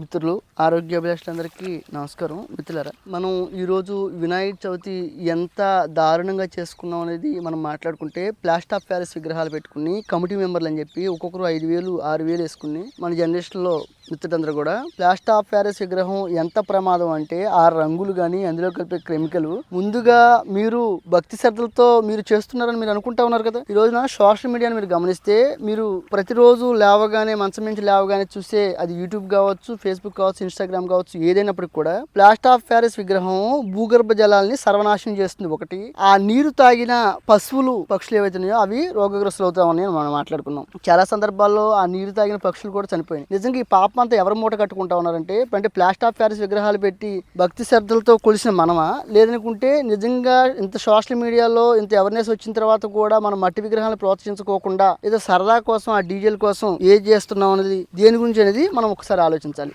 మిత్రులు ఆరోగ్య అభిలాషులందరికీ నమస్కారం. మిత్రులరా మనం ఈరోజు వినాయక చవితి ఎంత దారుణంగా చేసుకున్నాం అనేది మనం మాట్లాడుకుంటే ప్లాస్టర్ ఆఫ్ ప్యారిస్ విగ్రహాలు పెట్టుకుని కమిటీ మెంబర్లు అని చెప్పి ఒక్కొక్కరు ఐదు వేలు ఆరు వేలు వేసుకుని మన జనరేషన్లో మిత్రులందరూ కూడా ప్లాస్టర్ ఆఫ్ ప్యారిస్ విగ్రహం ఎంత ప్రమాదం అంటే ఆ రంగులు కానీ అందులో కలిపే కెమికల్ ముందుగా మీరు భక్తి శ్రద్ధలతో మీరు చేస్తున్నారని మీరు అనుకుంటా ఉన్నారు కదా? ఈ రోజున సోషల్ మీడియాని మీరు గమనిస్తే మీరు ప్రతిరోజు లేవగానే మంచం నుంచి లేవగానే చూసే అది యూట్యూబ్ కావచ్చు ఫేస్బుక్ కావచ్చు ఇన్స్టాగ్రామ్ కావచ్చు ఏదైనప్పటికి కూడా ప్లాస్ట్ ఆఫ్ ప్యారిస్ విగ్రహం భూగర్భ జలాల్ని సర్వనాశనం చేస్తుంది. ఒకటి ఆ నీరు తాగిన పశువులు పక్షులు ఏవైతే ఉన్నాయో అవి రోగగ్రస్తులు అవుతామని మనం మాట్లాడుకున్నాం. చాలా సందర్భాల్లో ఆ నీరు తాగిన పక్షులు కూడా చనిపోయినాయి నిజంగా ఈ పాపం అంతా ఎవరు మూట కట్టుకుంటా ఉన్నారంటే అంటే ప్లాస్ట్ ఆఫ్ ప్యారిస్ విగ్రహాలు పెట్టి భక్తి శ్రద్ధలతో కొలిసిన మనమా? లేదనుకుంటే నిజంగా ఇంత సోషల్ మీడియాలో ఇంత అవేర్నెస్ వచ్చిన తర్వాత కూడా మనం మట్టి విగ్రహాలను ప్రోత్సహించుకోకుండా ఏదో సరదా కోసం ఆ డీజిల్ కోసం ఏం చేస్తున్నాం అనేది దేని గురించి అనేది మనం ఒకసారి ఆలోచించాలి.